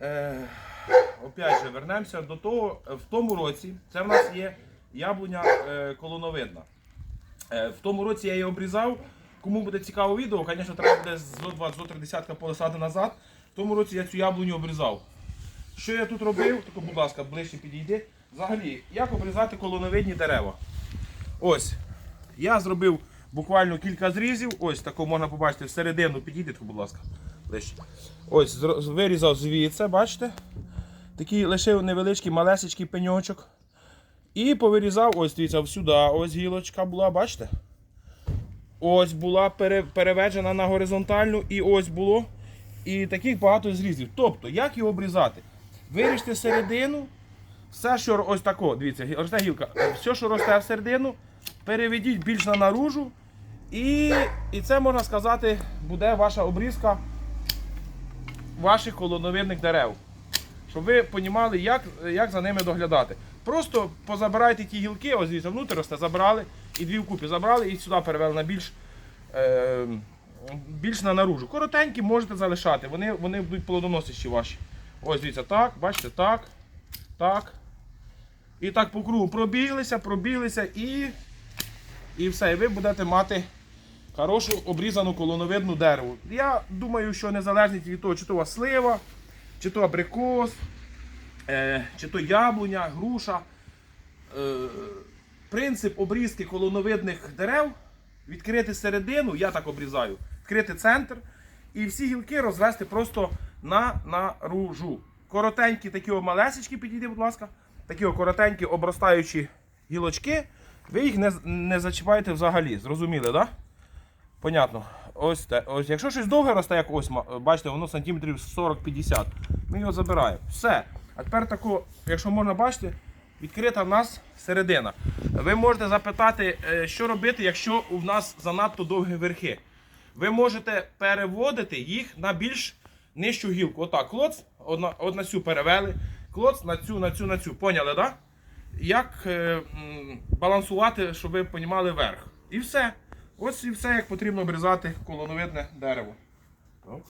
Е, опять же, вернемося до того, в тому році це в нас є яблуня е, колоновидна. Е, в тому році я її обрізав. Кому буде цікаво відео, звісно, треба буде зо 20 десятка полисати назад. В тому році я цю яблуню обрізав. Що я тут робив? Тако, будь ласка, ближче підійди. Взагалі, як обрізати колоновидні дерева? Ось. Я зробив буквально кілька зрізів. Ось тако можна побачити всередину. Підійди, тако, будь ласка. Ближче. Ось, вирізав звідси, бачите? Такий лишив невеличкий малесечкий пеньочок. І повирізав, ось дивіться, сюди, ось гілочка була, бачите? Ось була пере, переведена на горизонтальну, і ось було. І таких багато зрізів. Тобто, як його обрізати? Виріжте середину, все, що ось тако, дивіться, росте гілка, все, що росте всередину, переведіть більш на наружу. І, і це можна сказати, буде ваша обрізка ваших колоновидних дерев. Щоб ви розуміли, як, як за ними доглядати. Просто позабирайте ті гілки, ось дивіться, внутрі росте, забрали, і дві вкупі забрали і сюди перевели на більш, е, більш на наружу. Коротенькі можете залишати, вони, вони будуть плодоносищі ваші. Ось дивіться, так, бачите, так, так. І так по кругу пробіглися, пробіглися і, і все. І ви будете мати хорошу обрізану колоновидну дереву. Я думаю, що незалежно від того, чи то слива, чи то абрикос, е, чи то яблуня, груша. Е, принцип обрізки колоновидних дерев відкрити середину, я так обрізаю, відкрити центр і всі гілки розвести просто на наружу. Коротенькі такі малесечки, підійди, будь ласка. Такі коротенькі обростаючі гілочки, ви їх не, не зачіпаєте взагалі. Зрозуміли, так? Да? Понятно. Ось, ось якщо щось довге росте, як ось, бачите, воно сантиметрів 40-50, ми його забираємо. Все. А тепер тако, якщо можна бачити, відкрита в нас середина. Ви можете запитати, е, що робити, якщо у нас занадто довгі верхи. Ви можете переводити їх на більш нижчу гілку. Отак, клоц, одна, одна цю перевели, клоц на цю, на цю, на цю. Поняли, так? Да? Як е, балансувати, щоб ви розуміли верх. І все. Ось і все, як потрібно обрізати колоновидне дерево.